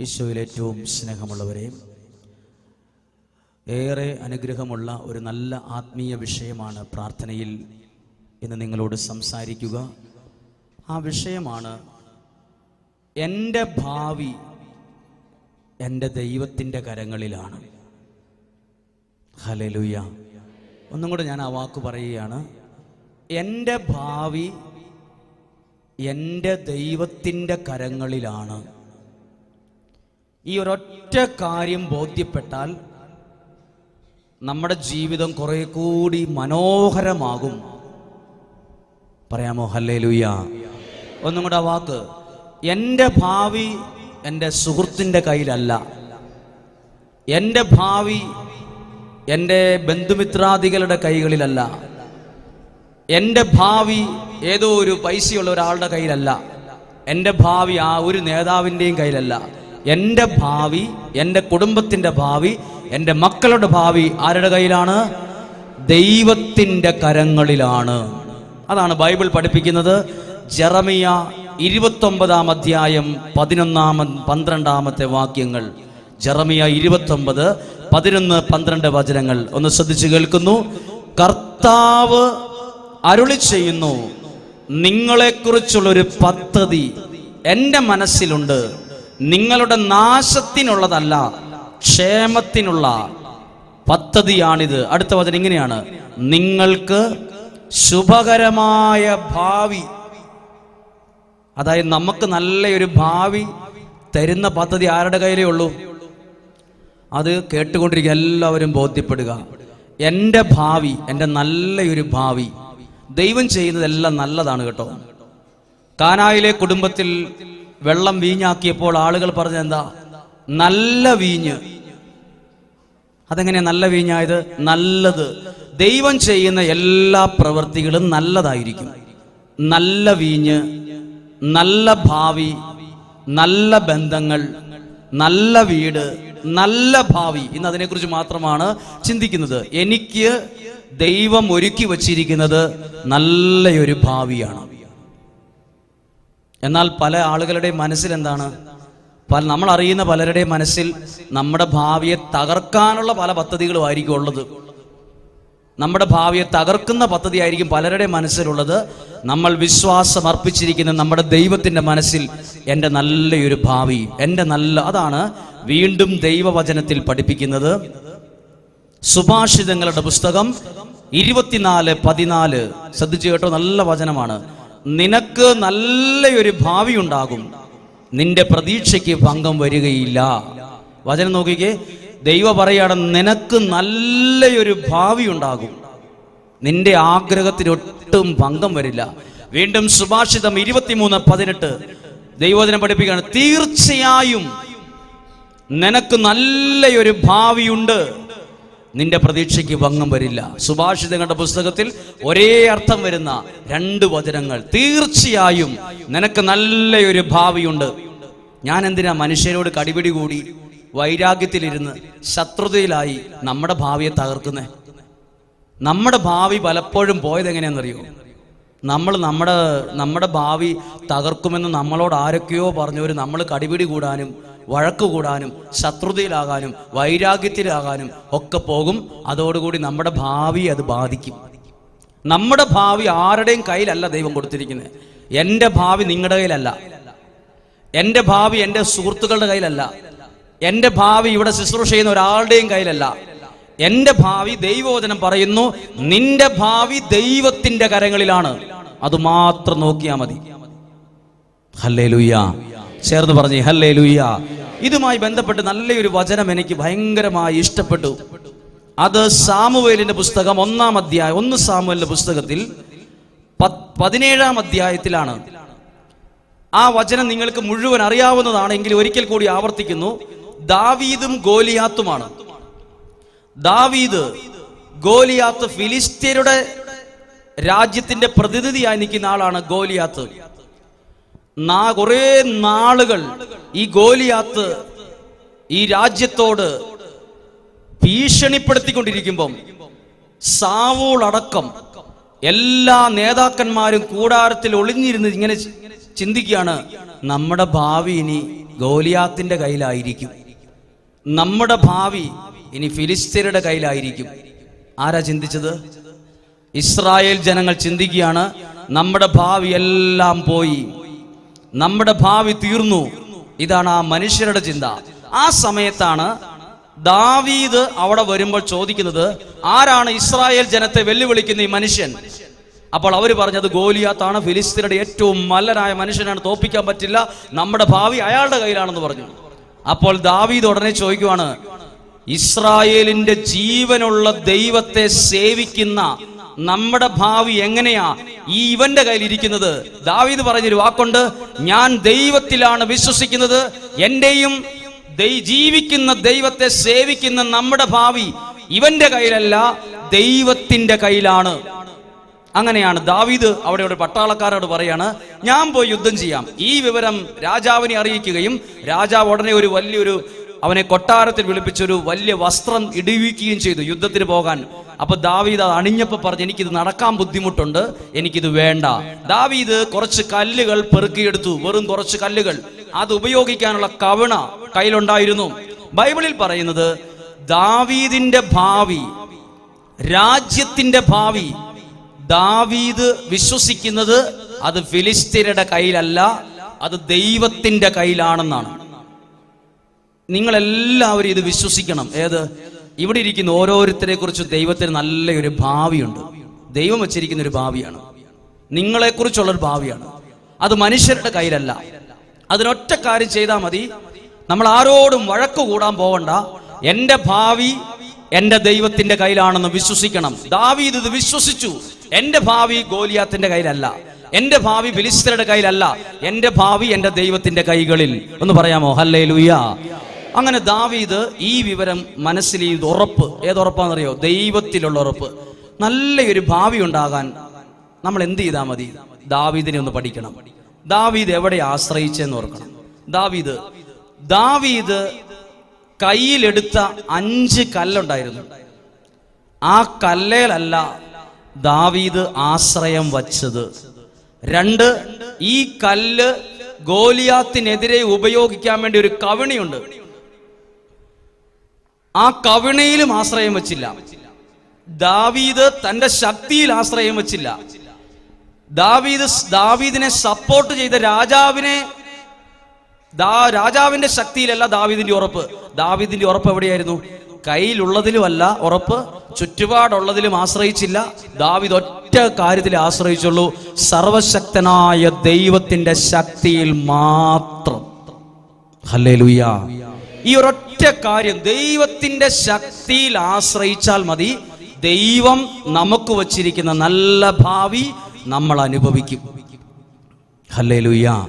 ഈശോയിൽ ഏറ്റവും സ്നേഹമുള്ളവരെ ഏറെ അനുഗ്രഹമുള്ള ഒരു നല്ല ആത്മീയ വിഷയമാണ് പ്രാർത്ഥനയിൽ ഇന്ന് നിങ്ങളോട് സംസാരിക്കുക. ആ വിഷയമാണ് എന്റെ ഭാവി എന്റെ ദൈവത്തിന്റെ കരങ്ങളിലാണ്. ഹലലുയ ഒന്നും കൂടെ ഞാൻ ആ വാക്ക് പറയുകയാണ്. എന്റെ ഭാവി എന്റെ ദൈവത്തിന്റെ കരങ്ങളിലാണ്. ഈ ഒരൊറ്റ കാര്യം ബോധ്യപ്പെട്ടാൽ നമ്മുടെ ജീവിതം കുറെ കൂടി മനോഹരമാകും. പറയാമോ? ഹല്ലേ ലുയ്യ ഒന്നും കൂടെ വാക്ക്. എന്റെ ഭാവി എന്റെ സുഹൃത്തിന്റെ കയ്യിലല്ല. എന്റെ ഭാവി എന്റെ ബന്ധുമിത്രാദികളുടെ കൈകളിലല്ല. എന്റെ ഭാവി ഏതോ ഒരു പൈസയുള്ള ഒരാളുടെ കയ്യിലല്ല. എന്റെ ഭാവി ആ ഒരു നേതാവിന്റെയും കയ്യിലല്ല. എന്റെ ഭാവി എന്റെ കുടുംബത്തിന്റെ ഭാവി എന്റെ മക്കളുടെ ഭാവി ആരുടെ കയ്യിലാണ്? ദൈവത്തിന്റെ കരങ്ങളിലാണ്. അതാണ് ബൈബിൾ പഠിപ്പിക്കുന്നത്. ജെറമിയ ഇരുപത്തൊമ്പതാം അധ്യായം പതിനൊന്നാമ പന്ത്രണ്ടാമത്തെ വാക്യങ്ങൾ. ജെറമിയ ഇരുപത്തൊമ്പത് പതിനൊന്ന് പന്ത്രണ്ട് വചനങ്ങൾ. ഒന്ന് ശ്രദ്ധിച്ചു കേൾക്കുന്നു. കർത്താവ് അരുളി ചെയ്യുന്നു നിങ്ങളെക്കുറിച്ചുള്ളൊരു പദ്ധതി എന്റെ മനസ്സിലുണ്ട്. നിങ്ങളുടെ നാശത്തിനുള്ളതല്ല ക്ഷേമത്തിനുള്ള പദ്ധതിയാണിത്. അടുത്ത വചനം ഇങ്ങനെയാണ്. നിങ്ങൾക്ക് ശുഭകരമായ ഭാവി അതായത് നമുക്ക് നല്ലൊരു ഭാവി തരുന്ന പദ്ധതി ആരുടെ കയ്യിലേ ഉള്ളൂ? അത് കേട്ടുകൊണ്ടിരിക്കുക എല്ലാവരും ബോധ്യപ്പെടുക. എന്റെ ഭാവി എന്റെ നല്ലൊരു ഭാവി ദൈവം ചെയ്യുന്നതെല്ലാം നല്ലതാണ് കേട്ടോ. കാനായിലെ കുടുംബത്തിൽ വെള്ളം വീഞ്ഞാക്കിയപ്പോൾ ആളുകൾ പറഞ്ഞ എന്താ? നല്ല വീഞ്ഞ്. അതെങ്ങനെയാ നല്ല വീഞ്ഞായത്? നല്ലത്. ദൈവം ചെയ്യുന്ന എല്ലാ പ്രവൃത്തികളും നല്ലതായിരിക്കും. നല്ല വീഞ്ഞ് നല്ല ഭാവി നല്ല ബന്ധങ്ങൾ നല്ല വീട് നല്ല ഭാവി ഇന്ന് അതിനെക്കുറിച്ച് മാത്രമാണ് ചിന്തിക്കുന്നത്. എനിക്ക് ദൈവം ഒരുക്കി വച്ചിരിക്കുന്നത് നല്ലയൊരു ഭാവിയാണ്. എന്നാൽ പല ആളുകളുടെ മനസ്സിൽ എന്താണ്? പല നമ്മൾ അറിയുന്ന പലരുടെയും മനസ്സിൽ നമ്മുടെ ഭാവിയെ തകർക്കാനുള്ള പല പദ്ധതികളും ആയിരിക്കും ഉള്ളത്. നമ്മുടെ ഭാവിയെ തകർക്കുന്ന പദ്ധതി ആയിരിക്കും പലരുടെ മനസ്സിലുള്ളത്. നമ്മൾ വിശ്വാസം അർപ്പിച്ചിരിക്കുന്ന നമ്മുടെ ദൈവത്തിന്റെ മനസ്സിൽ എന്റെ നല്ലൊരു ഭാവി എന്റെ നല്ല അതാണ് വീണ്ടും ദൈവവചനത്തിൽ പഠിപ്പിക്കുന്നത്. സുഭാഷിതങ്ങളുടെ പുസ്തകം ഇരുപത്തിനാല് പതിനാല്. ശ്രദ്ധിച്ചു കേട്ടോ നല്ല വചനമാണ്. നിനക്ക് നല്ലൊരു ഭാവി ഉണ്ടാകും. നിന്റെ പ്രതീക്ഷയ്ക്ക് ഭംഗം വരികയില്ല. വചനം നോക്കിക്കേ. ദൈവ പറയാണ് നിനക്ക് നല്ലൊരു ഭാവി ഉണ്ടാകും. നിന്റെ ആഗ്രഹത്തിന് ഒട്ടും ഭംഗം വരില്ല. വീണ്ടും സുഭാഷിതം ഇരുപത്തിമൂന്ന് പതിനെട്ട്. ദൈവവചനം പഠിപ്പിക്കുകയാണ് തീർച്ചയായും നിനക്ക് നല്ലൊരു ഭാവിയുണ്ട്. നിന്റെ പ്രതീക്ഷയ്ക്ക് ഭംഗം വരില്ല. സുഭാഷിതങ്ങളുടെ പുസ്തകത്തിൽ ഒരേ അർത്ഥം വരുന്ന രണ്ട് വചനങ്ങൾ. തീർച്ചയായും നിനക്ക് നല്ലൊരു ഭാവിയുണ്ട്. ഞാൻ എന്തിനാ മനുഷ്യരോട് കടിപിടി കൂടി വൈരാഗ്യത്തിലിരുന്ന് ശത്രുതയിലായി നമ്മുടെ ഭാവിയെ തകർക്കുന്നേ? നമ്മുടെ ഭാവി പലപ്പോഴും പോയത് എങ്ങനെയാണെന്നറിയോ? നമ്മൾ നമ്മുടെ നമ്മുടെ ഭാവി തകർക്കുമെന്ന് നമ്മളോട് ആരൊക്കെയോ പറഞ്ഞവർ നമ്മൾ കടിപിടി കൂടാനും വഴക്ക് കൂടാനും ശത്രുതയിലാകാനും വൈരാഗ്യത്തിലാകാനും ഒക്കെ പോകും. അതോടുകൂടി നമ്മുടെ ഭാവി അത് ബാധിക്കും. നമ്മുടെ ഭാവി ആരുടെയും കയ്യിലല്ല ദൈവം കൊടുത്തിരിക്കുന്നത്. എന്റെ ഭാവി നിങ്ങളുടെ കയ്യിലല്ല. എന്റെ ഭാവി എന്റെ സുഹൃത്തുക്കളുടെ കയ്യിലല്ല. എന്റെ ഭാവി ഇവിടെ ശുശ്രൂഷ ചെയ്യുന്ന ഒരാളുടെയും കയ്യിലല്ല. എന്റെ ഭാവി ദൈവവചനം പറയുന്നു നിന്റെ ഭാവി ദൈവത്തിന്റെ കരങ്ങളിലാണ്. അത് മാത്രം നോക്കിയാൽ മതി. ഹല്ലേ ലുയ്യ ചേർന്ന് പറഞ്ഞേ ഹല്ലേ ലുയ്യ ഇതുമായി ബന്ധപ്പെട്ട് നല്ലൊരു വചനം എനിക്ക് ഭയങ്കരമായി ഇഷ്ടപ്പെട്ടു. അത് സാമുവേലിന്റെ പുസ്തകം ഒന്നാം അധ്യായം ഒന്ന് സാമുവേലിന്റെ പുസ്തകത്തിൽ പത്- പതിനേഴാം അധ്യായത്തിലാണ്. ആ വചനം നിങ്ങൾക്ക് മുഴുവൻ അറിയാവുന്നതാണ് എങ്കിൽ ഒരിക്കൽ കൂടി ആവർത്തിക്കുന്നു. ദാവീദും ഗോലിയാത്തുമാണ്. ദാവീദ് ഗോലിയാത്ത് ഫിലിസ്തീനയുടെ രാജ്യത്തിന്റെ പ്രതിനിധിയായി നിൽക്കുന്ന ആളാണ് ഗോലിയാത്ത്. നാ കുറെ നാളുകൾ ഈ ഗോലിയാത്ത് ഈ രാജ്യത്തോട് ഭീഷണിപ്പെടുത്തിക്കൊണ്ടിരിക്കുമ്പം സാവൂൾ അടക്കം എല്ലാ നേതാക്കന്മാരും കൂടാരത്തിൽ ഒളിഞ്ഞിരുന്ന് ഇങ്ങനെ ചിന്തിക്കുകയാണ് നമ്മുടെ ഭാവി ഇനി ഗോലിയാത്തിന്റെ കയ്യിലായിരിക്കും. നമ്മുടെ ഭാവി ഇനി ഫിലിസ്തീനയുടെ കയ്യിലായിരിക്കും. ആരാ ചിന്തിച്ചത്? ഇസ്രായേൽ ജനങ്ങൾ ചിന്തിക്കുകയാണ് നമ്മുടെ ഭാവി എല്ലാം പോയി. നമ്മുടെ ഭാവി തീർന്നു. ഇതാണ് ആ മനുഷ്യരുടെ ചിന്ത. ആ സമയത്താണ് ദാവീദ് അവിടെ വരുമ്പോൾ ചോദിക്കുന്നത് ആരാണ് ഇസ്രായേൽ ജനത്തെ വെല്ലുവിളിക്കുന്ന ഈ മനുഷ്യൻ? അപ്പോൾ അവർ പറഞ്ഞത് ഗോലിയാത്താണ് ഫിലിസ്തീനയുടെ ഏറ്റവും മല്ലനായ മനുഷ്യനാണ് തോപ്പിക്കാൻ പറ്റില്ല നമ്മുടെ ഭാവി അയാളുടെ കയ്യിലാണെന്ന് പറഞ്ഞു. അപ്പോൾ ദാവീദ് ഉടനെ ചോദിക്കുവാണ് ഇസ്രായേലിന്റെ ജീവനുള്ള ദൈവത്തെ സേവിക്കുന്ന നമ്മുടെ ഭാവി എങ്ങനെയാ ഈ ഇവന്റെ കയ്യിൽ ഇരിക്കുന്നത്? ദാവീദ് പറഞ്ഞൊരു വാക്കുണ്ട് ഞാൻ ദൈവത്തിലാണ് വിശ്വസിക്കുന്നത് എന്റെയും ജീവിക്കുന്ന ദൈവത്തെ സേവിക്കുന്ന നമ്മുടെ ഭാവി ഇവന്റെ കയ്യിലല്ല ദൈവത്തിന്റെ കയ്യിലാണ്. അങ്ങനെയാണ്. ദാവീദ് അവിടെ ഒരു പട്ടാളക്കാരോട് പറയാണ് ഞാൻ പോയി യുദ്ധം ചെയ്യാം. ഈ വിവരം രാജാവിനെ അറിയിക്കുകയും രാജാവ് ഉടനെ ഒരു വലിയൊരു അവനെ കൊട്ടാരത്തിൽ വിളിപ്പിച്ചൊരു വലിയ വസ്ത്രം ഇടിവിക്കുകയും ചെയ്തു യുദ്ധത്തിന് പോകാൻ. അപ്പൊ ദാവീദ് അത് അണിഞ്ഞപ്പോൾ പറഞ്ഞു എനിക്കിത് നടക്കാൻ ബുദ്ധിമുട്ടുണ്ട് എനിക്കിത് വേണ്ട. ദാവീദ് കുറച്ച് കല്ലുകൾ പെറുക്കിയെടുത്തു വെറും കുറച്ച് കല്ലുകൾ. അത് ഉപയോഗിക്കാനുള്ള കവണ കയ്യിലുണ്ടായിരുന്നു. ബൈബിളിൽ പറയുന്നത് ദാവീദിന്റെ ഭാവി രാജ്യത്തിന്റെ ഭാവി ദാവീദ് വിശ്വസിക്കുന്നത് അത് ഫിലിസ്തീനയുടെ കയ്യിലല്ല അത് ദൈവത്തിന്റെ കയ്യിലാണെന്നാണ്. നിങ്ങളെല്ലാവരും ഇത് വിശ്വസിക്കണം. ഏത്? ഇവിടെ ഇരിക്കുന്ന ഓരോരുത്തരെ കുറിച്ച് ദൈവത്തിന് നല്ലൊരു ഭാവിയുണ്ട്. ദൈവം വെച്ചിരിക്കുന്ന ഒരു ഭാവിയാണ്. നിങ്ങളെക്കുറിച്ചുള്ള ഒരു ഭാവിയാണ്. അത് മനുഷ്യരുടെ കയ്യിലല്ല. അതിനൊറ്റ കാര്യം ചെയ്താൽ മതി. നമ്മൾ ആരോടും വഴക്ക് കൂടാൻ പോവണ്ട. എന്റെ ഭാവി എന്റെ ദൈവത്തിന്റെ കയ്യിലാണെന്ന് വിശ്വസിക്കണം. ദാവീദ് ഇത് വിശ്വസിച്ചു. എന്റെ ഭാവി ഗോലിയാത്തിന്റെ കയ്യിലല്ല. എന്റെ ഭാവി ഫിലിസ്തരുടെ കയ്യിലല്ല. എന്റെ ഭാവി എന്റെ ദൈവത്തിന്റെ കൈകളിൽ. ഒന്ന് പറയാമോ? ഹല്ലേ അങ്ങനെ ദാവീദ് ഈ വിവരം മനസ്സിൽ ഈ ഉറപ്പ് ഏതുറപ്പാണെന്നറിയോ? ദൈവത്തിലുള്ള ഉറപ്പ്. നല്ലൊരു ഭാവി ഉണ്ടാകാൻ നമ്മൾ എന്ത് ചെയ്താൽ മതി? ദാവീദിനെ ഒന്ന് പഠിക്കണം. ദാവീദ് എവിടെ ആശ്രയിച്ചെന്ന് ഓർക്കണം. ദാവീദ് ദാവീദ് കയ്യിലെടുത്ത അഞ്ച് കല്ലുണ്ടായിരുന്നു. ആ കല്ലേലല്ല ദാവീദ് ആശ്രയം വച്ചത്. രണ്ട് ഈ കല്ല് ഗോലിയാത്തിനെതിരെ ഉപയോഗിക്കാൻ വേണ്ടി ഒരു കവിണിയുണ്ട്. ആ കവിണയിലും ആശ്രയം വച്ചില്ല. ദാവീദ് തന്റെ ശക്തിയിൽ ആശ്രയം വച്ചില്ല. ദാവീദ് ദാവീദിനെ സപ്പോർട്ട് ചെയ്ത രാജാവിനെ രാജാവിന്റെ ശക്തിയിലല്ല ദാവീദിന്റെ ഉറപ്പ്. ദാവീദിന്റെ ഉറപ്പ് എവിടെയായിരുന്നു? കയ്യിലുള്ളതിലുമല്ല ഉറപ്പ്. ചുറ്റുപാടുള്ളതിലും ആശ്രയിച്ചില്ല. ദാവിദ് ഒറ്റ കാര്യത്തിൽ ആശ്രയിച്ചുള്ളൂ. സർവശക്തനായ ദൈവത്തിന്റെ ശക്തിയിൽ മാത്രം. ഹല്ലേലൂയ. ഈ ഒരൊറ്റ കാര്യം ദൈവത്തിന്റെ ശക്തിയിൽ ആശ്രയിച്ചാൽ മതി. ദൈവം നമുക്ക് വച്ചിരിക്കുന്ന നല്ല ഭാവി നമ്മൾ അനുഭവിക്കും. ഹല്ലേലൂയ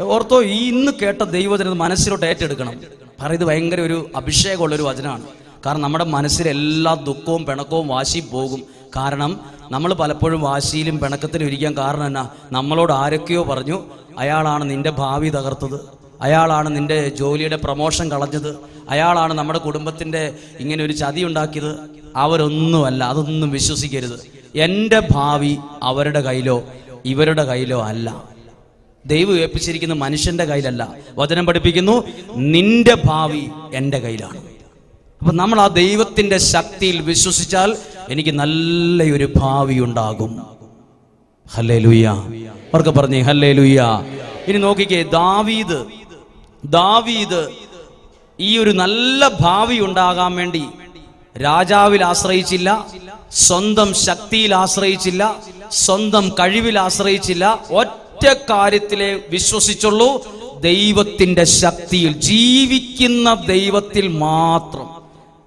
ഓർത്തോ ഈ ഇന്ന് കേട്ട ദൈവത്തിന് മനസ്സിലോട്ട് ഏറ്റെടുക്കണം. കാരണം ഇത് ഭയങ്കര ഒരു അഭിഷേകമുള്ളൊരു വചനമാണ്. കാരണം നമ്മുടെ മനസ്സിൽ എല്ലാ ദുഃഖവും പിണക്കവും വാശി പോകും. കാരണം നമ്മൾ പലപ്പോഴും വാശിയിലും പിണക്കത്തിലും ഇരിക്കാൻ കാരണം എന്നാ? നമ്മളോട് ആരൊക്കെയോ പറഞ്ഞു അയാളാണ് നിന്റെ ഭാവി തകർത്തത്. അയാളാണ് നിന്റെ ജോലിയുടെ പ്രമോഷൻ കളഞ്ഞത്. അയാളാണ് നമ്മുടെ കുടുംബത്തിന്റെ ഇങ്ങനെ ഒരു ചതി ഉണ്ടാക്കിയത്. അവരൊന്നുമല്ല അതൊന്നും വിശ്വസിക്കരുത്. എന്റെ ഭാവി അവരുടെ കയ്യിലോ ഇവരുടെ കയ്യിലോ അല്ല. ദൈവം ഏൽപ്പിച്ചിരിക്കുന്ന മനുഷ്യന്റെ കയ്യിലല്ല. വചനം പഠിപ്പിക്കുന്നു നിന്റെ ഭാവി എന്റെ കയ്യിലാണ്. അപ്പൊ നമ്മൾ ആ ദൈവത്തിന്റെ ശക്തിയിൽ വിശ്വസിച്ചാൽ എനിക്ക് നല്ലൊരു ഭാവി ഉണ്ടാകും. ഹല്ലേ ലുയ്യ അവർക്ക് പറഞ്ഞേ ഹല്ലേ ലുയ്യ ഇനി നോക്കിക്കേ ദാവീദ് ദാവീദ് ഈ ഒരു നല്ല ഭാവി ഉണ്ടാകാൻ വേണ്ടി രാജാവിൽ ആശ്രയിച്ചില്ല സ്വന്തം ശക്തിയിൽ ആശ്രയിച്ചില്ല സ്വന്തം കഴിവിൽ ആശ്രയിച്ചില്ല. ഒറ്റ കാര്യത്തിലെ വിശ്വസിച്ചുള്ളൂ ദൈവത്തിന്റെ ശക്തിയിൽ ജീവിക്കുന്ന ദൈവത്തിൽ മാത്രം.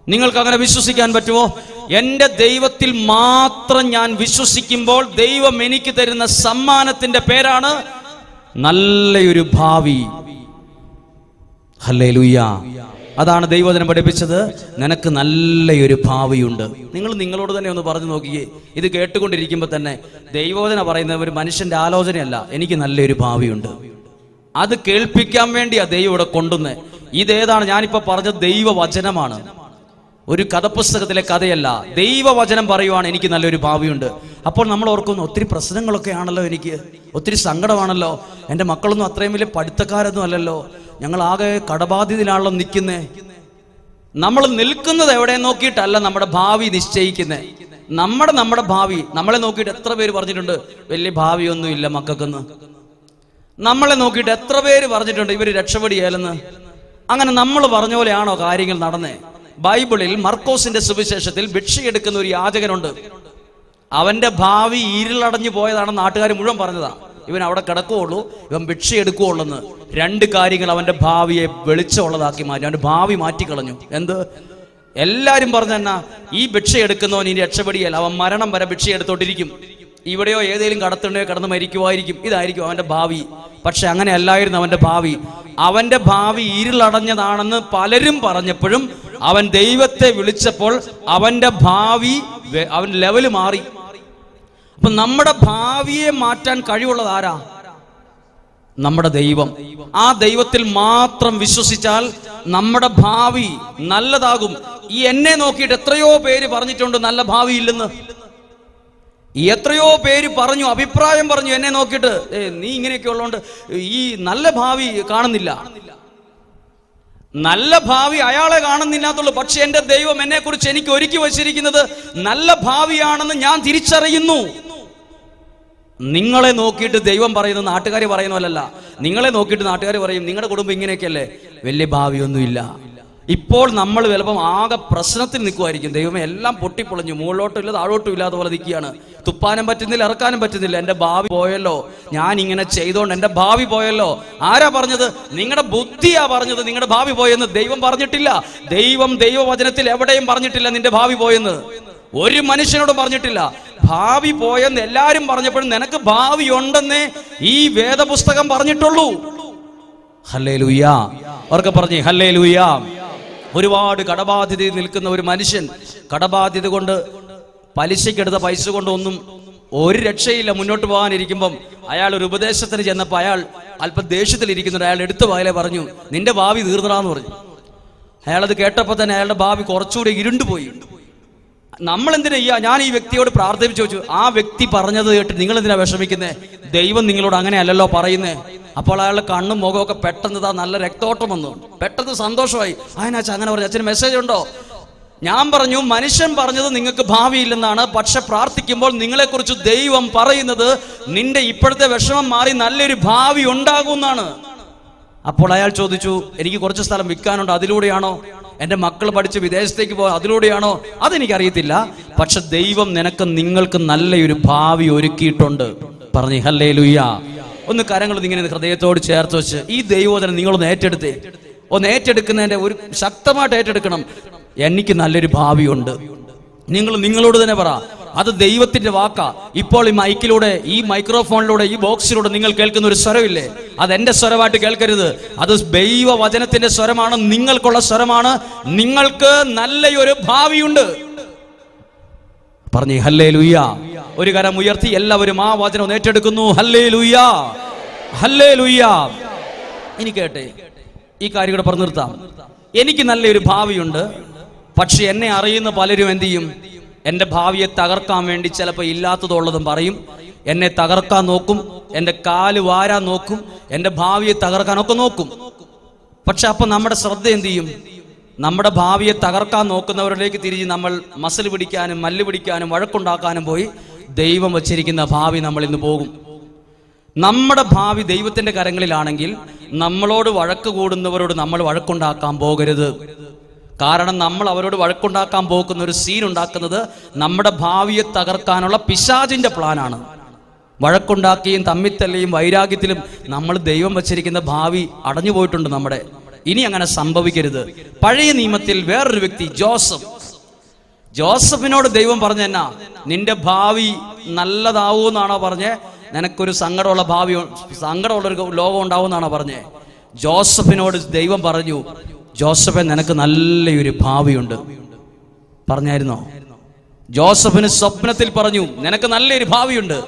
നിങ്ങൾക്ക് അങ്ങനെ വിശ്വസിക്കാൻ പറ്റുമോ? എന്റെ ദൈവത്തിൽ മാത്രം ഞാൻ വിശ്വസിക്കുമ്പോൾ ദൈവം എനിക്ക് തരുന്ന സമ്മാനത്തിന്റെ പേരാണ് നല്ലൊരു ഭാവി. ഹല്ലേലൂയ. അതാണ് ദൈവദിനം പഠിപ്പിച്ചത്. നിനക്ക് നല്ലൊരു ഭാവിയുണ്ട്. നിങ്ങൾ നിങ്ങളോട് തന്നെ ഒന്ന് പറഞ്ഞു നോക്കിയേ. ഇത് കേട്ടുകൊണ്ടിരിക്കുമ്പോൾ തന്നെ ദൈവോധന പറയുന്ന ഒരു മനുഷ്യന്റെ ആലോചനയല്ല. എനിക്ക് നല്ലൊരു ഭാവിയുണ്ട്. അത് കേൾപ്പിക്കാൻ വേണ്ടിയാ ദൈവം ഇവിടെ കൊണ്ടുവന്നത് ഇതേതാണ് ഞാനിപ്പോ പറഞ്ഞ ദൈവവചനമാണ്. ഒരു കഥപുസ്തകത്തിലെ കഥയല്ല. ദൈവവചനം പറയുവാണ് എനിക്ക് നല്ലൊരു ഭാവിയുണ്ട്. അപ്പോൾ നമ്മൾ ഓർക്കുന്നു ഒത്തിരി പ്രശ്നങ്ങളൊക്കെ ആണല്ലോ എനിക്ക്. ഒത്തിരി സങ്കടമാണല്ലോ. എന്റെ മക്കളൊന്നും അത്രയും വലിയ പഠിത്തക്കാരൊന്നും അല്ലല്ലോ. ഞങ്ങൾ ആകെ കടബാധ്യതയിലാണല്ലോ നിൽക്കുന്നേ. നമ്മൾ നിൽക്കുന്നത് എവിടെ നോക്കിയിട്ടല്ല നമ്മുടെ ഭാവി നിശ്ചയിക്കുന്നത് നമ്മുടെ നമ്മുടെ ഭാവി നമ്മളെ നോക്കിയിട്ട് എത്ര പേര് പറഞ്ഞിട്ടുണ്ട് വലിയ ഭാവിയൊന്നും ഇല്ല മക്കൾക്കെന്ന്. നമ്മളെ നോക്കിയിട്ട് എത്ര പേര് പറഞ്ഞിട്ടുണ്ട് ഇവർ രക്ഷപ്പെടിയാലെന്ന് അങ്ങനെ നമ്മൾ പറഞ്ഞ പോലെയാണോ കാര്യങ്ങൾ നടന്നേ? ബൈബിളിൽ മർക്കോസിന്റെ സുവിശേഷത്തിൽ ഭിക്ഷയെടുക്കുന്ന ഒരു യാചകനുണ്ട്. അവന്റെ ഭാവി ഇരുളടഞ്ഞു പോയതാണ് നാട്ടുകാർ മുഴുവൻ പറഞ്ഞതാ. ഇവൻ അവിടെ കിടക്കുകയുള്ളൂ. ഇവൻ ഭിക്ഷ എടുക്കുകയുള്ളെന്ന്. രണ്ട് കാര്യങ്ങൾ അവന്റെ ഭാവിയെ വെളിച്ചമുള്ളതാക്കി മാറ്റി. അവന്റെ ഭാവി മാറ്റിക്കളഞ്ഞു. എന്ത്? എല്ലാരും പറഞ്ഞു എന്നാ ഈ ഭിക്ഷ എടുക്കുന്നവൻ ഇനി രക്ഷപ്പെടിയല്ല അവൻ മരണം വരെ ഭിക്ഷ എടുത്തോണ്ടിരിക്കും. ഇവിടെയോ ഏതെങ്കിലും കടത്തുണ്ടോ കടന്ന് മരിക്കുമായിരിക്കും. ഇതായിരിക്കും അവന്റെ ഭാവി. പക്ഷെ അങ്ങനെ അല്ലായിരുന്നു അവന്റെ ഭാവി. അവന്റെ ഭാവി ഇരുളടഞ്ഞതാണെന്ന് പലരും പറഞ്ഞപ്പോഴും അവൻ ദൈവത്തെ വിളിച്ചപ്പോൾ അവന്റെ ഭാവി അവൻ ലെവൽ മാറി. അപ്പൊ നമ്മുടെ ഭാവിയെ മാറ്റാൻ കഴിവുള്ളത് ആരാ? നമ്മുടെ ദൈവം. ആ ദൈവത്തിൽ മാത്രം വിശ്വസിച്ചാൽ നമ്മുടെ ഭാവി നല്ലതാകും. ഈ എന്നെ നോക്കിയിട്ട് എത്രയോ പേര് പറഞ്ഞിട്ടുണ്ട് നല്ല ഭാവി ഇല്ലെന്ന്. എത്രയോ പേര് പറഞ്ഞു അഭിപ്രായം പറഞ്ഞു എന്നെ നോക്കിയിട്ട് ഏ നീ ഇങ്ങനെയൊക്കെ ഉള്ളതുകൊണ്ട് ഈ നല്ല ഭാവി കാണുന്നില്ല. നല്ല ഭാവി അയാളെ കാണുന്നില്ലാത്തുള്ളൂ പക്ഷെ എന്റെ ദൈവം എന്നെ കുറിച്ച് എനിക്ക് ഒരുക്കി വച്ചിരിക്കുന്നത് നല്ല ഭാവിയാണെന്ന് ഞാൻ തിരിച്ചറിയുന്നു. നിങ്ങളെ നോക്കിയിട്ട് ദൈവം പറയുന്നത് നാട്ടുകാർ പറയുന്നതല്ല നിങ്ങളെ നോക്കിയിട്ട് നാട്ടുകാർ പറയും നിങ്ങളുടെ കുടുംബം ഇങ്ങനെയൊക്കെയല്ലേ? വലിയ ഭാവിയൊന്നുമില്ല. ഇപ്പോൾ നമ്മൾ ചിലപ്പം ആകെ പ്രശ്നത്തിൽ നിൽക്കുമായിരിക്കും ദൈവമേ എല്ലാം പൊട്ടിപ്പൊളിഞ്ഞു. മുകളിലോട്ടും ഇല്ല താഴോട്ടും ഇല്ലാത്ത പോലെ നിൽക്കുകയാണ്. തുപ്പാനും പറ്റുന്നില്ല ഇറക്കാനും പറ്റുന്നില്ല. എന്റെ ഭാവി പോയല്ലോ. ഞാൻ ഇങ്ങനെ ചെയ്തോണ്ട് എന്റെ ഭാവി പോയല്ലോ. ആരാ പറഞ്ഞത്? നിങ്ങളുടെ ബുദ്ധിയാ പറഞ്ഞത്. നിങ്ങളുടെ ഭാവി പോയെന്ന് ദൈവം പറഞ്ഞിട്ടില്ല. ദൈവം ദൈവവചനത്തിൽ എവിടെയും പറഞ്ഞിട്ടില്ല നിന്റെ ഭാവി പോയെന്ന്. ഒരു മനുഷ്യനോട് പറഞ്ഞിട്ടില്ല. ഭാവി പോയെന്ന് എല്ലാരും പറഞ്ഞപ്പോഴും നിനക്ക് ഭാവി ഉണ്ടെന്നേ ഈ വേദപുസ്തകം പറഞ്ഞിട്ടുള്ളൂ. ഹല്ലേ ലൂയാ അവർക്ക് പറഞ്ഞേ ഹല്ലേ ലൂയാ ഒരുപാട് കടബാധ്യതയിൽ നിൽക്കുന്ന ഒരു മനുഷ്യൻ കടബാധ്യത കൊണ്ട് പലിശക്കെടുത്ത പൈസ കൊണ്ടൊന്നും ഒരു രക്ഷയില്ല മുന്നോട്ട് പോകാനിരിക്കുമ്പം. അയാൾ ഒരു ഉപദേശത്തിന് ചെന്നപ്പോൾ അയാൾ അല്പം ദേഷ്യത്തിലിരിക്കുന്നുണ്ട് അയാൾ എടുത്തു വായിലെ പറഞ്ഞു നിന്റെ ഭാവി തീർന്നടാന്ന് പറഞ്ഞു. അയാളത് കേട്ടപ്പോൾ തന്നെ അയാളുടെ ഭാവി കുറച്ചുകൂടി ഇരുണ്ടുപോയി. നമ്മൾ എന്തിനാ ചെയ്യാ ഞാൻ ഈ വ്യക്തിയോട് പ്രാർത്ഥിച്ചു ചോദിച്ചു ആ വ്യക്തി പറഞ്ഞത് കേട്ട് നിങ്ങൾ എന്തിനാ വിഷമിക്കുന്നേ? ദൈവം നിങ്ങളോട് അങ്ങനെ അല്ലല്ലോ പറയുന്നേ. അപ്പോൾ അയാളുടെ കണ്ണും മുഖമൊക്കെ പെട്ടെന്ന് താ നല്ല രക്തോട്ടം വന്നു. പെട്ടെന്ന് സന്തോഷമായി. അതിനാച്ച അങ്ങനെ പറഞ്ഞു അച്ഛന് മെസ്സേജ് ഉണ്ടോ? ഞാൻ പറഞ്ഞു മനുഷ്യൻ പറഞ്ഞത് നിങ്ങൾക്ക് ഭാവിയില്ലെന്നാണ്. പക്ഷെ പ്രാർത്ഥിക്കുമ്പോൾ നിങ്ങളെക്കുറിച്ച് ദൈവം പറയുന്നത് നിന്റെ ഇപ്പോഴത്തെ വിഷമം മാറി നല്ലൊരു ഭാവി ഉണ്ടാകുമെന്നാണ്. അപ്പോൾ അയാൾ ചോദിച്ചു എനിക്ക് കുറച്ച് സ്ഥലം വിൽക്കാനുണ്ട് അതിലൂടെയാണോ? എന്റെ മക്കൾ പഠിച്ച് വിദേശത്തേക്ക് പോകാൻ അതിലൂടെയാണോ? അതെനിക്കറിയത്തില്ല. പക്ഷെ ദൈവം നിനക്ക് നിങ്ങൾക്ക് നല്ലൊരു ഭാവി ഒരുക്കിയിട്ടുണ്ട്. പറഞ്ഞു ഹല്ലേ ലുയ്യ ഒന്ന് കരങ്ങൾ ഇങ്ങനെ ഹൃദയത്തോട് ചേർത്ത് വെച്ച് ഈ ദൈവോധനം നിങ്ങളൊന്ന് ഏറ്റെടുത്തേ. ഒന്ന് ഏറ്റെടുക്കുന്നതിന്റെ ഒരു ശക്തമായിട്ട് ഏറ്റെടുക്കണം. എനിക്ക് നല്ലൊരു ഭാവിയുണ്ട്. നിങ്ങൾ നിങ്ങളോട് തന്നെ പറ. അത് ദൈവത്തിന്റെ വാക്കാ. ഇപ്പോൾ ഈ മൈക്കിലൂടെ ഈ മൈക്രോഫോണിലൂടെ ഈ ബോക്സിലൂടെ നിങ്ങൾ കേൾക്കുന്ന ഒരു സ്വരമില്ലേ? അത് എന്റെ സ്വരമായിട്ട് കേൾക്കരുത്. അത് ദൈവ വചനത്തിന്റെ സ്വരമാണ് നിങ്ങൾക്കുള്ള സ്വരമാണ്. നിങ്ങൾക്ക് നല്ലൊരു ഭാവിയുണ്ട്. പറഞ്ഞു ഹല്ലേ ലുയ്യ ഒരു കരം ഉയർത്തി എല്ലാവരും ആ വചനം ഏറ്റെടുക്കുന്നു. ഹല്ലേ ലുയ്യ ഹല്ലേ ലുയ്യ ഇനി കേട്ടെ ഈ കാര്യം കൂടെ പറഞ്ഞു നിർത്താം. എനിക്ക് നല്ലൊരു ഭാവിയുണ്ട്. പക്ഷെ എന്നെ അറിയുന്ന പലരും എന്ത് ചെയ്യും? എന്റെ ഭാവിയെ തകർക്കാൻ വേണ്ടി ചിലപ്പോൾ ഇല്ലാത്തതുള്ളതും പറയും. എന്നെ തകർക്കാൻ നോക്കും. എന്റെ കാൽ വാരാൻ നോക്കും. എന്റെ ഭാവിയെ തകർക്കാനൊക്കെ നോക്കും. പക്ഷെ അപ്പൊ നമ്മുടെ ശ്രദ്ധ എന്ത് ചെയ്യും? നമ്മുടെ ഭാവിയെ തകർക്കാൻ നോക്കുന്നവരിലേക്ക് തിരിഞ്ഞ് നമ്മൾ മസിൽ പിടിക്കാനും മല്ല് പിടിക്കാനും വഴക്കുണ്ടാക്കാനും പോയി ദൈവം വച്ചിരിക്കുന്ന ഭാവി നമ്മൾ ഇന്ന് പോകും. നമ്മുടെ ഭാവി ദൈവത്തിന്റെ കരങ്ങളിലാണെങ്കിൽ നമ്മളോട് വഴക്ക് കൂടുന്നവരോട് നമ്മൾ വഴക്കുണ്ടാക്കാൻ പോകരുത്. കാരണം നമ്മൾ അവരോട് വഴക്കുണ്ടാക്കാൻ പോകുന്ന ഒരു സീൻ ഉണ്ടാക്കുന്നത് നമ്മുടെ ഭാവിയെ തകർക്കാനുള്ള പിശാചിന്റെ പ്ലാനാണ് വഴക്കുണ്ടാക്കിയും തമ്മിത്തല്ലയും വൈരാഗ്യത്തിലും നമ്മൾ ദൈവം വച്ചിരിക്കുന്ന ഭാവി അടഞ്ഞു പോയിട്ടുണ്ട് നമ്മുടെ. ഇനി അങ്ങനെ സംഭവിക്കരുത്. പഴയ നിയമത്തിൽ വേറൊരു വ്യക്തി ജോസഫ്. ജോസഫിനോട് ദൈവം പറഞ്ഞ എന്നാ നിന്റെ ഭാവി നല്ലതാവൂ എന്നാണോ പറഞ്ഞേ. നിനക്കൊരു സങ്കടമുള്ള ഭാവി സങ്കടമുള്ള ഒരു ലോകം ഉണ്ടാവുമെന്നാണോ പറഞ്ഞേ. ജോസഫിനോട് ദൈവം പറഞ്ഞു ജോസഫെ നിനക്ക് നല്ലൊരു ഭാവിയുണ്ട്. പറഞ്ഞായിരുന്നോ? ജോസഫിന് സ്വപ്നത്തിൽ പറഞ്ഞു നിനക്ക് നല്ലൊരു ഭാവിയുണ്ട്.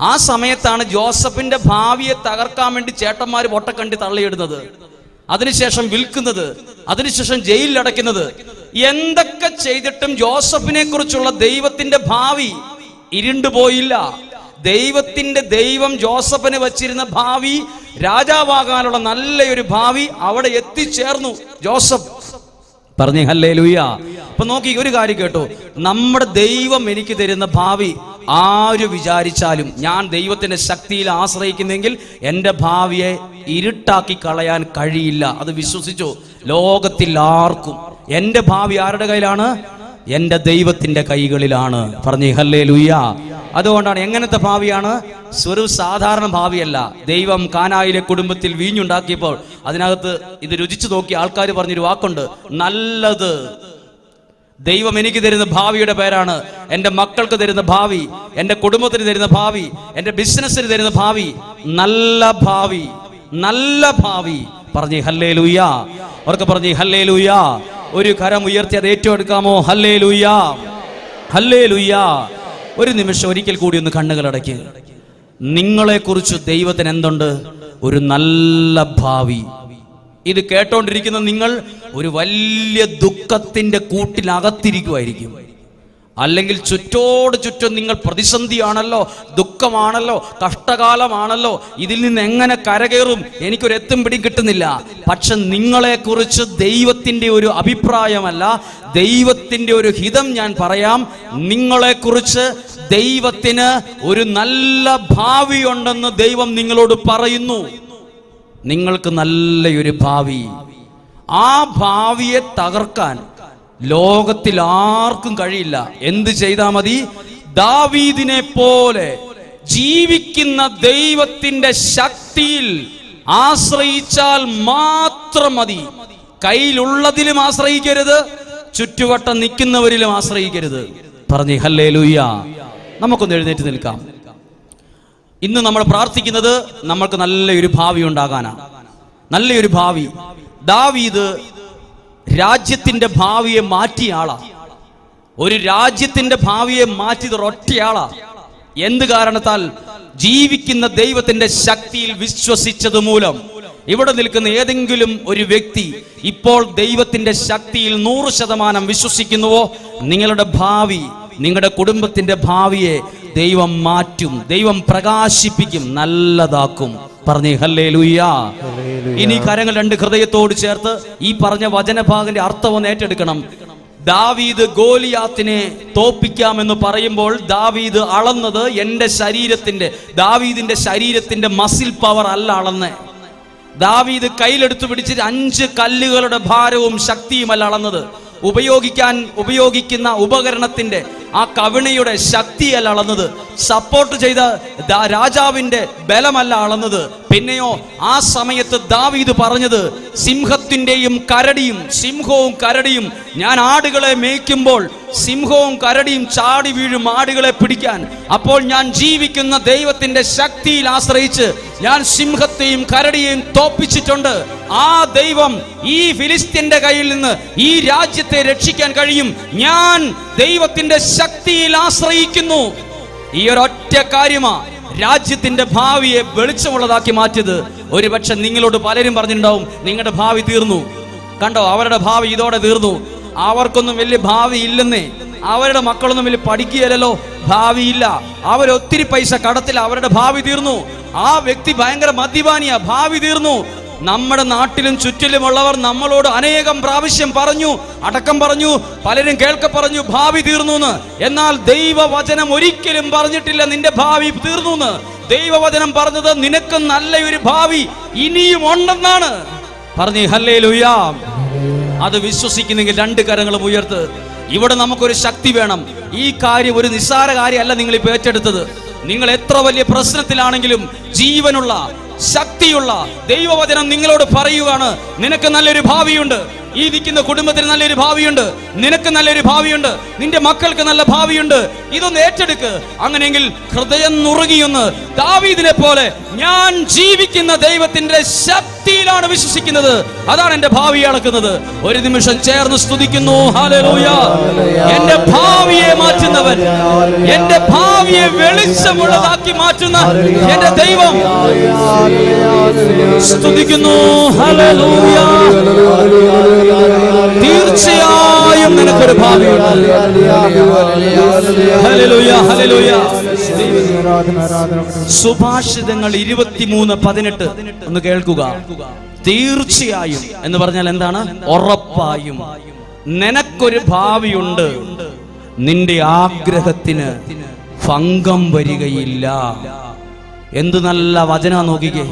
ആ സമയത്താണ് ജോസഫിന്റെ ഭാവിയെ തകർക്കാൻ വേണ്ടി ചേട്ടന്മാർ പൊട്ടക്കണ്ടി തള്ളിയിടുന്നത്. അതിനുശേഷം വിൽക്കുന്നത് അതിനുശേഷം ജയിലിൽ അടയ്ക്കുന്നത്. എന്തൊക്കെ ചെയ്തിട്ടും ജോസഫിനെ കുറിച്ചുള്ള ദൈവത്തിന്റെ ഭാവി ഇരുണ്ടുപോയില്ല. ദൈവത്തിന്റെ ദൈവം ജോസഫിന് വച്ചിരുന്ന ഭാവി രാജാവാകാനുള്ള നല്ലൊരു ഭാവി അവിടെ എത്തിച്ചേർന്നു ജോസഫ്. പറഞ്ഞു ഹല്ലേ ലൂയ അപ്പൊ നോക്കി ഒരു കാര്യം കേട്ടോ. നമ്മുടെ ദൈവം എനിക്ക് തരുന്ന ഭാവി ആര് വിചാരിച്ചാലും ഞാൻ ദൈവത്തിന്റെ ശക്തിയിൽ ആശ്രയിക്കുന്നെങ്കിൽ എന്റെ ഭാവിയെ ഇരുട്ടാക്കി കളയാൻ കഴിയില്ല. അത് വിശ്വസിച്ചോ? ലോകത്തിൽ ആർക്കും. എന്റെ ഭാവി ആരുടെ കയ്യിലാണ്? എന്റെ ദൈവത്തിന്റെ കൈകളിലാണ്. പറഞ്ഞു ഹല്ലേ ലുയ്യ അതുകൊണ്ടാണ് എങ്ങനത്തെ ഭാവിയാണ്? സ്വരു സാധാരണ ഭാവിയല്ല. ദൈവം കാനായിലെ കുടുംബത്തിൽ വീഞ്ഞുണ്ടാക്കിയപ്പോൾ അതിനകത്ത് ഇത് രുചിച്ചു നോക്കി ആൾക്കാർ പറഞ്ഞൊരു വാക്കുണ്ട്. നല്ലത്. ദൈവം എനിക്ക് തരുന്ന ഭാവിയുടെ പേരാണ്. എന്റെ മക്കൾക്ക് തരുന്ന ഭാവി എന്റെ കുടുംബത്തിന് തരുന്ന ഭാവി എന്റെ ബിസിനസ്സിന് തരുന്ന ഭാവി. നല്ല ഭാവി നല്ല ഭാവി. പറഞ്ഞു ഹല്ലേ ലൂയ അവർക്ക് പറഞ്ഞേ ഹല്ലേ ലൂയ ഒരു കരം ഉയർത്തി അത് ഏറ്റെടുക്കാമോ? ഹല്ലേ ലൂയ ഹല്ലേ ലൂയ ഒരു നിമിഷം ഒരിക്കൽ കൂടി ഒന്ന് കണ്ണുകൾ അടയ്ക്ക്. നിങ്ങളെക്കുറിച്ച് ദൈവത്തിന് എന്തുണ്ട്? ഒരു നല്ല ഭാവി. ഇത് കേട്ടോണ്ടിരിക്കുന്ന നിങ്ങൾ ഒരു വലിയ ദുഃഖത്തിന്റെ കൂട്ടിലകത്തിരിക്കുമായിരിക്കും അല്ലെങ്കിൽ ചുറ്റോട് ചുറ്റും നിങ്ങൾ പ്രതിസന്ധിയാണല്ലോ ദുഃഖമാണല്ലോ കഷ്ടകാലമാണല്ലോ ഇതിൽ നിന്ന് എങ്ങനെ കരകയറും? എനിക്കൊരു എത്തും പിടി കിട്ടുന്നില്ല. പക്ഷെ നിങ്ങളെക്കുറിച്ച് ദൈവത്തിന്റെ ഒരു അഭിപ്രായമല്ല ദൈവത്തിന്റെ ഒരു ഹിതം ഞാൻ പറയാം. നിങ്ങളെക്കുറിച്ച് ദൈവത്തിന് ഒരു നല്ല ഭാവിയുണ്ടെന്ന് ദൈവം നിങ്ങളോട് പറയുന്നു. നിങ്ങൾക്ക് നല്ലൊരു ഭാവി. ആ ഭാവിയെ തകർക്കാൻ ലോകത്തിൽ ആർക്കും കഴിയില്ല. എന്ത് ചെയ്താൽ മതി? ദാവീദിനെ പോലെ ജീവിക്കുന്ന ദൈവത്തിന്റെ ശക്തിയിൽ ആശ്രയിച്ചാൽ മാത്രം മതി. കയ്യിലുള്ളതിലും ആശ്രയിക്കരുത്. ചുറ്റുവട്ടം നിൽക്കുന്നവരിലും ആശ്രയിക്കരുത്. പറഞ്ഞു ഹല്ലേ ലൂയ്യ നമുക്കൊന്ന് എഴുന്നേറ്റ് നിൽക്കാം. ഇന്ന് നമ്മൾ പ്രാർത്ഥിക്കുന്നത് നമ്മൾക്ക് നല്ലൊരു ഭാവി ഉണ്ടാകാനാണ് നല്ലൊരു ഭാവി. ദാവീദ് രാജ്യത്തിന്റെ ഭാവിയെ മാറ്റിയ ആളാ. ഒരു രാജ്യത്തിന്റെ ഭാവിയെ മാറ്റിയത് ഒറ്റയാളാ. എന്ത് കാരണത്താൽ? ജീവിക്കുന്ന ദൈവത്തിന്റെ ശക്തിയിൽ വിശ്വസിച്ചത് മൂലം. ഇവിടെ നിൽക്കുന്ന ഏതെങ്കിലും ഒരു വ്യക്തി ഇപ്പോൾ ദൈവത്തിന്റെ ശക്തിയിൽ നൂറ് ശതമാനം വിശ്വസിക്കുന്നുവോ? നിങ്ങളുടെ ഭാവി നിങ്ങളുടെ കുടുംബത്തിന്റെ ഭാവിയെ ദൈവം മാറ്റും ദൈവം പ്രകാശിപ്പിക്കും നല്ലതാക്കും. പറഞ്ഞേ ഹല്ലേ ലുയ്യ ഇനി കരങ്ങൾ രണ്ട് ഹൃദയത്തോട് ചേർത്ത് ഈ പറഞ്ഞ വചനഭാഗന്റെ അർത്ഥം ഒന്ന് ഏറ്റെടുക്കണം. ദാവീദ് ഗോലിയാത്തിനെ തോപ്പിക്കാമെന്ന് പറയുമ്പോൾ ദാവീദ് അളന്നത് എന്റെ ശരീരത്തിന്റെ ദാവീദിന്റെ ശരീരത്തിന്റെ മസിൽ പവർ അല്ല അളന്നേ. ദാവീദ് കയ്യിലെടുത്തു പിടിച്ചിട്ട് അഞ്ച് കല്ലുകളുടെ ഭാരവും ശക്തിയുമല്ല അളന്നത്. ഉപയോഗിക്കാൻ ഉപയോഗിക്കുന്ന ഉപകരണത്തിന്റെ ആ കവിണയുടെ ശക്തിയല്ല അളന്നത്. സപ്പോർട്ട് ചെയ്ത രാജാവിന്റെ ബലമല്ല അളന്നത്. പിന്നെയോ ആ സമയത്ത് ദാവീദ് പറഞ്ഞത് സിംഹത്തിന്റെയും കരടിയും സിംഹവും കരടിയും ഞാൻ ആടുകളെ മേയ്ക്കുമ്പോൾ സിംഹവും കരടിയും ചാടി വീഴും ആടുകളെ പിടിക്കാൻ. അപ്പോൾ ഞാൻ ജീവിക്കുന്ന ദൈവത്തിന്റെ ശക്തിയിൽ ആശ്രയിച്ച് ഞാൻ സിംഹത്തെയും കരടിയെയും തോപ്പിച്ചിട്ടുണ്ട്. ആ ദൈവം ഈ ഫിലിസ്ത്യന്റെ കയ്യിൽ നിന്ന് ഈ രാജ്യത്തെ രക്ഷിക്കാൻ കഴിയും. ഞാൻ ദൈവത്തിന്റെ ശക്തിയിൽ ആശ്രയിക്കുന്നു. ഈ ഒരൊറ്റ കാര്യമാ. രാജ്യത്തിന്റെ ഭാവിയെ വെളിച്ചമുള്ളതാക്കി മാറ്റിയത് ഒരുപക്ഷെ നിങ്ങളോട് പലരും പറഞ്ഞിട്ടുണ്ടാവും നിങ്ങളുടെ ഭാവി തീർന്നു. കണ്ടോ അവരുടെ ഭാവി ഇതോടെ തീർന്നു. അവർക്കൊന്നും വലിയ ഭാവി ഇല്ലെന്നേ. അവരുടെ മക്കളൊന്നും വലിയ പഠിക്കുകയല്ലോ ഭാവിയില്ല അവരൊത്തിരി പൈസ കടത്തിൽ അവരുടെ ഭാവി തീർന്നു. ആ വ്യക്തി ഭയങ്കര മദ്യപാനിയാ ഭാവി തീർന്നു. നമ്മുടെ നാട്ടിലും ചുറ്റിലുമുള്ളവർ നമ്മളോട് അനേകം പ്രാവശ്യം പറഞ്ഞു അടക്കം പറഞ്ഞു പലരും കേൾക്ക പറഞ്ഞു ഭാവി തീർന്നു എന്ന് എന്നാൽ ദൈവവചനം ഒരിക്കലും പറഞ്ഞിട്ടില്ല നിന്റെ ഭാവി തീർന്നു എന്ന് ദൈവവചനം പറഞ്ഞത് നിനക്ക് നല്ലൊരു ഭാവി ഇനിയും ഉണ്ടെന്നാണ്. പറഞ്ഞു ഹല്ലേ അത് വിശ്വസിക്കുന്നെങ്കിൽ രണ്ട് കരങ്ങളും ഉയർത്ത്. ഇവിടെ നമുക്കൊരു ശക്തി വേണം. ഈ കാര്യം ഒരു നിസ്സാര കാര്യമല്ല നിങ്ങൾ ഇപ്പോൾ ഏറ്റെടുത്തത്. നിങ്ങൾ എത്ര വലിയ പ്രശ്നത്തിലാണെങ്കിലും ജീവനുള്ള ശക്തിയുള്ള ദൈവവചനം നിങ്ങളോട് പറയുകയാണ് നിനക്ക് നല്ലൊരു ഭാവിയുണ്ട്. ഈ നിൽക്കുന്ന കുടുംബത്തിന് നല്ലൊരു ഭാവിയുണ്ട്. നിനക്ക് നല്ലൊരു ഭാവിയുണ്ട്. നിന്റെ മക്കൾക്ക് നല്ല ഭാവിയുണ്ട്. ഇതൊന്ന് ഏറ്റെടുക്ക്. അങ്ങനെയെങ്കിൽ ഹൃദയം നുറുകിയൊന്ന് ദാവീദിനെ പോലെ ഞാൻ ജീവിക്കുന്ന ദൈവത്തിന്റെ ശക്തിയിലാണ് വിശ്വസിക്കുന്നത്. അതാണ് എന്റെ ഭാവി അളക്കുന്നത്. ഒരു നിമിഷം ചേർന്ന് സ്തുതിക്കുന്നു. എന്റെ ഭാവിയെ മാറ്റുന്നവൻ എന്റെ ഭാവിയെ വെളിച്ചമുള്ളതാക്കി മാറ്റുന്ന എന്റെ ദൈവം. സ്തുതിക്കുന്നു. ഹല്ലേലൂയ. തീർച്ചയായും നിനക്കൊരു ഭാവിയുണ്ട്. സുഭാഷിതങ്ങൾ ഇരുപത്തിമൂന്ന് പതിനെട്ട് ഒന്ന് കേൾക്കുക. തീർച്ചയായും എന്ന് പറഞ്ഞാൽ എന്താണ്? ഉറപ്പായും. നിനക്കൊരു ഭാവിയുണ്ട്. നിന്റെ ആഗ്രഹത്തിന് ഭംഗം വരികയില്ല. എന്ത് നല്ല വചന നോക്കിക്കേ.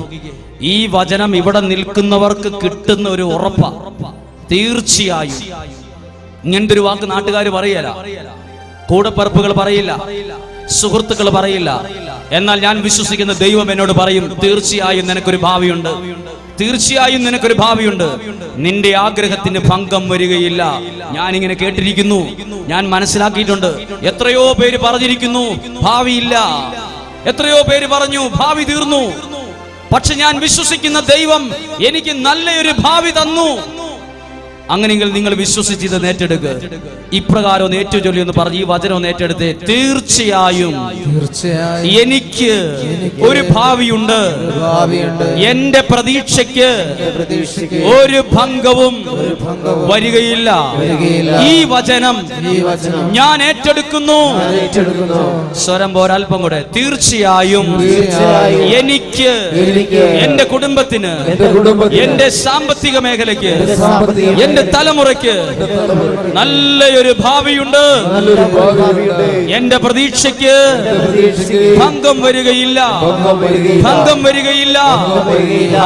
ഈ വചനം ഇവിടെ നിൽക്കുന്നവർക്ക് കിട്ടുന്ന ഒരു ഉറപ്പ. തീർച്ചയായും. ഇങ്ങനത്തെ ഒരു വാക്ക് നാട്ടുകാർ പറയല. കൂടപ്പറപ്പുകൾ പറയില്ല. സുഹൃത്തുക്കൾ പറയില്ല. എന്നാൽ ഞാൻ വിശ്വസിക്കുന്ന ദൈവം എന്നോട് പറയും തീർച്ചയായും നിനക്കൊരു ഭാവിയുണ്ട്. തീർച്ചയായും നിനക്കൊരു ഭാവിയുണ്ട്. നിന്റെ ആഗ്രഹത്തിന് ഭംഗം വരികയില്ല. ഞാൻ ഇങ്ങനെ കേട്ടിരിക്കുന്നു. ഞാൻ മനസ്സിലാക്കിയിട്ടുണ്ട്. എത്രയോ പേര് പറഞ്ഞിരിക്കുന്നു ഭാവിയില്ല. എത്രയോ പേര് പറഞ്ഞു ഭാവി തീർന്നു. പക്ഷെ ഞാൻ വിശ്വസിക്കുന്ന ദൈവം എനിക്ക് നല്ലൊരു ഭാവി തന്നു. അങ്ങനെയെങ്കിൽ നിങ്ങൾ വിശ്വസിച്ച് ഇത് ഏറ്റെടുക്കുക ഇപ്രകാരം ഏറ്റുചൊല്ലി എന്ന് പറഞ്ഞ് ഈ വചനം ഏറ്റെടുത്ത് തീർച്ചയായും എനിക്ക് ഒരു ഭാവിയുണ്ട്. എന്റെ പ്രതീക്ഷയ്ക്ക് ഒരു ഭംഗവും വരികയില്ല. ഈ വചനം ഞാൻ ഏറ്റെടുക്കുന്നു. സ്വരം പോരൽപ്പം കൂടെ. തീർച്ചയായും എനിക്ക് എന്റെ കുടുംബത്തിന് എന്റെ സാമ്പത്തിക മേഖലയ്ക്ക് എന്റെ എന്റെ തലമുറയ്ക്ക് നല്ലൊരു ഭാവിയുണ്ട്. എന്റെ പ്രതീക്ഷയ്ക്ക് ഭംഗം വരികയില്ല. ഭംഗം വരികയില്ല. ഭംഗം വരികയില്ല.